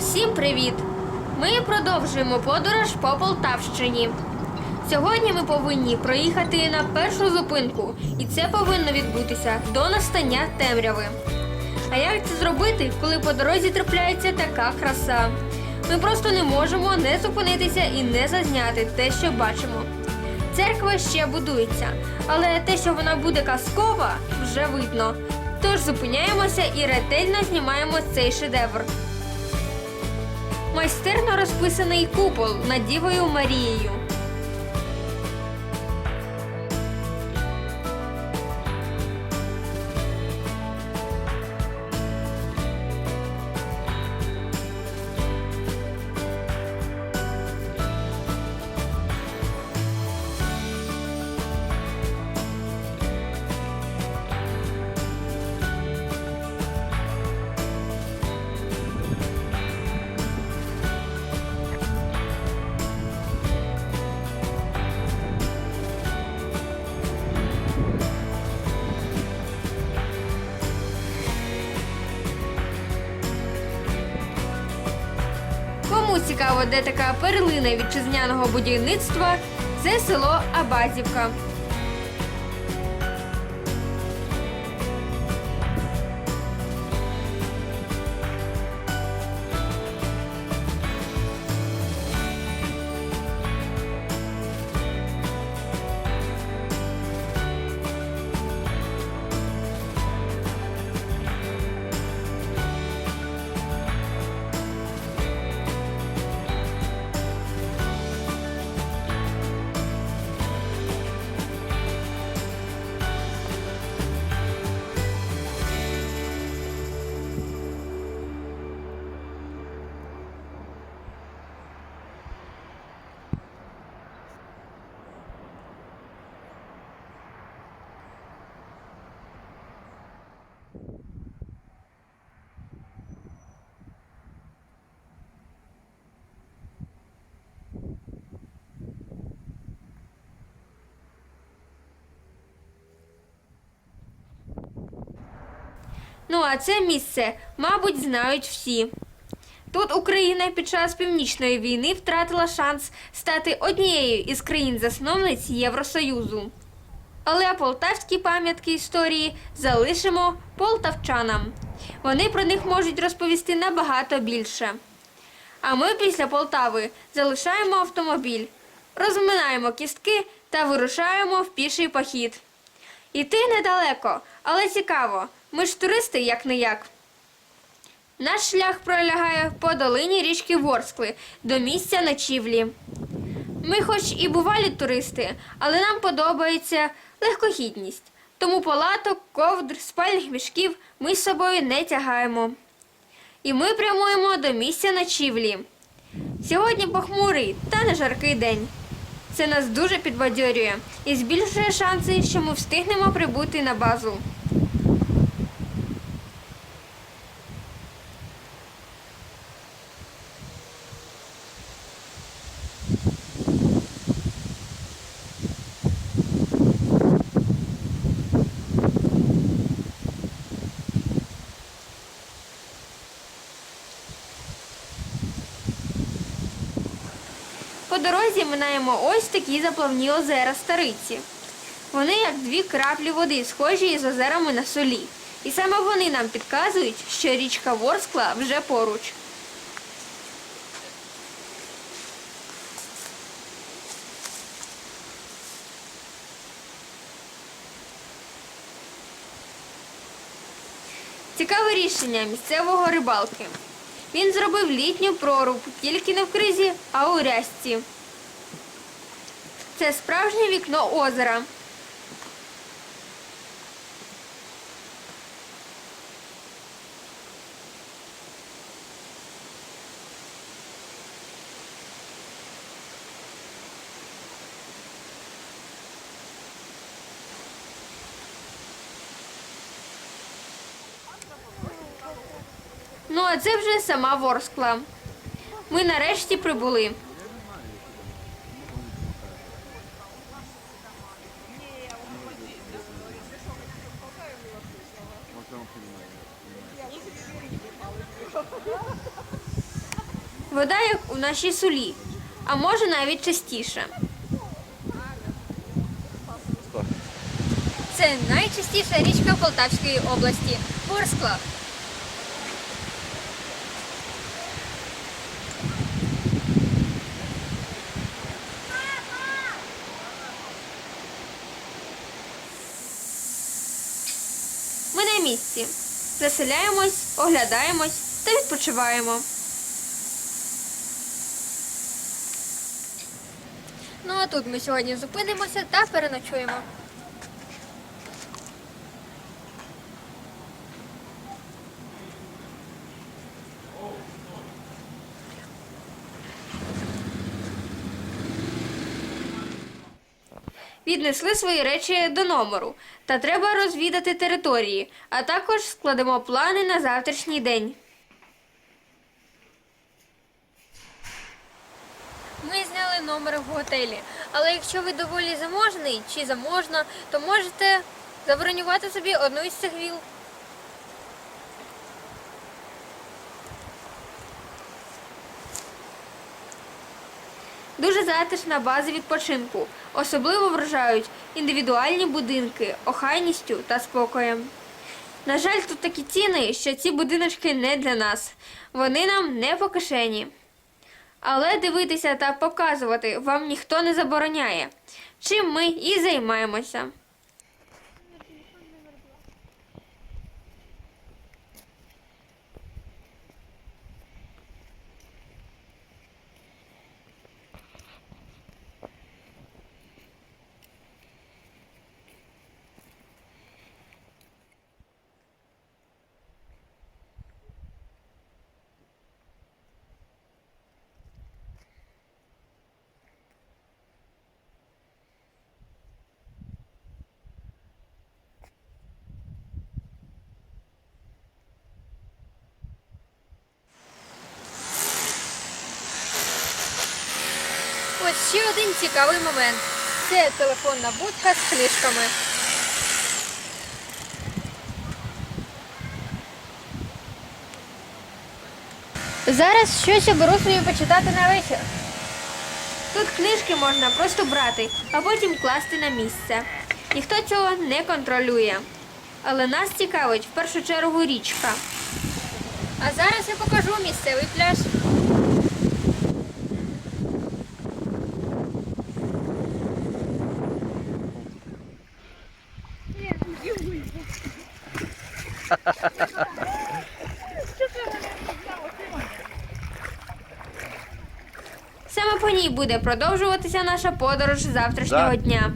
Всім привіт! Ми продовжуємо подорож по Полтавщині. Сьогодні ми повинні проїхати на першу зупинку, і це повинно відбутися до настання темряви. А як це зробити, коли по дорозі трапляється така краса? Ми просто не можемо не зупинитися і не зазняти те, що бачимо. Церква ще будується, але те, що вона буде казкова, вже видно. Тож зупиняємося і ретельно знімаємо цей шедевр. Майстерно розписаний купол над Дівою Марією. Цікаво, де така перлина вітчизняного будівництва, це село Абазівка. Ну а це місце, мабуть, знають всі. Тут Україна під час північної війни втратила шанс стати однією із країн-засновниць Євросоюзу. Але полтавські пам'ятки історії залишимо полтавчанам. Вони про них можуть розповісти набагато більше. А ми після Полтави залишаємо автомобіль, розминаємо кістки та вирушаємо в піший похід. Іти недалеко, але цікаво. Ми ж туристи як не як. Наш шлях пролягає по долині річки Ворскли до місця ночівлі. Ми, хоч і бувалі туристи, але нам подобається легкохідність. Тому палаток, ковдр, спальних мішків ми з собою не тягаємо. І ми прямуємо до місця ночівлі. Сьогодні похмурий та не жаркий день. Це нас дуже підбадьорює і збільшує шанси, що ми встигнемо прибути на базу. По дорозі минаємо ось такі заплавні озера Стариці. Вони як дві краплі води, схожі із озерами на солі. І саме вони нам підказують, що річка Ворскла вже поруч. Цікаве рішення місцевого рибалки. Він зробив літню проруб тільки не в кризі, а у рясці. Це справжнє вікно озера. А це вже сама Ворскла. Ми нарешті прибули. Вода як у нашій сулі, а може навіть частіше. Це найчастіша річка Полтавської області Ворскла. Ми на місці. Заселяємось, оглядаємось та відпочиваємо. Ну а тут ми сьогодні зупинимося та переночуємо. Віднесли свої речі до номеру, та треба розвідати території, а також складемо плани на завтрашній день. Ми зняли номер в готелі, але якщо ви доволі заможний чи заможна, то можете забронювати собі одну із цих віл. Дуже затишна база відпочинку. Особливо вражають індивідуальні будинки, охайністю та спокоєм. На жаль, тут такі ціни, що ці будиночки не для нас. Вони нам не по кишені. Але дивитися та показувати вам ніхто не забороняє. Чим ми і займаємося. Ось ще один цікавий момент. Це телефонна будка з книжками. Зараз щось оберу собі почитати на вечір. Тут книжки можна просто брати, а потім класти на місце. Ніхто цього не контролює. Але нас цікавить в першу чергу річка. А зараз я покажу місцевий пляж. Саме по ній буде продовжуватися наша подорож завтрашнього Да. дня.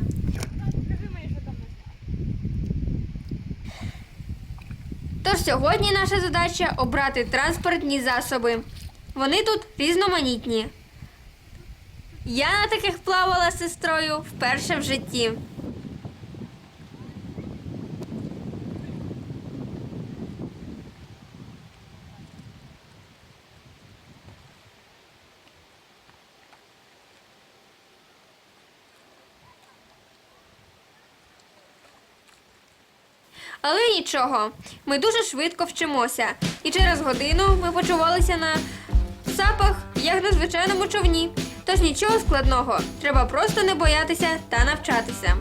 Тож сьогодні наша задача обрати транспортні засоби. Вони тут різноманітні. Я на таких плавала з сестрою вперше в житті. Але нічого, ми дуже швидко вчимося, і через годину ми почувалися на сапах, як на звичайному човні. Тож нічого складного, треба просто не боятися та навчатися.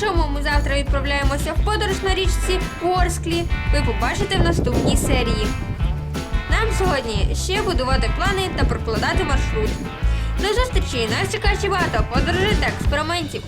Чому ми завтра відправляємося в подорож на річці Ворсклі, ви побачите в наступній серії. Нам сьогодні ще будувати плани та прокладати маршрут. До зустрічі! Нас чекає багато подорожей та експериментів.